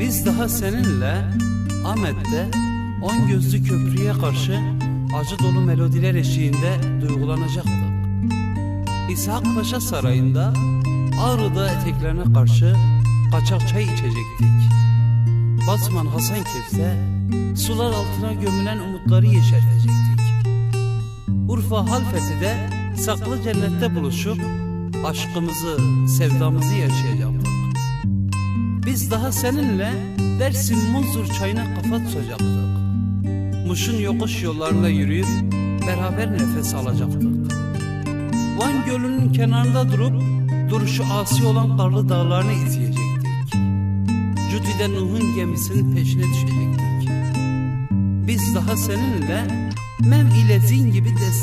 Biz daha seninle Ahmet'te on gözlü köprüye karşı acı dolu melodiler eşiğinde duygulanacaktık. İshak Paşa Sarayı'nda Ağrı'da eteklerine karşı kaçak çay içecektik. Basman Hasan Kef'te sular altına gömülen umutları yeşertecektik. Urfa Halfeti'de saklı cennette buluşup aşkımızı, sevdamızı yaşayacaktık. Biz daha seninle Dersim Munzur çayına kafa tutacaktık. Muş'un yokuş yollarında yürüyüp beraber nefes alacaktık. Van Gölü'nün kenarında durup duruşu asi olan karlı dağlarını izleyecektik. Cudi'de Nuh'un gemisinin peşine düşecektik. Biz daha seninle Mev ile Zin gibi des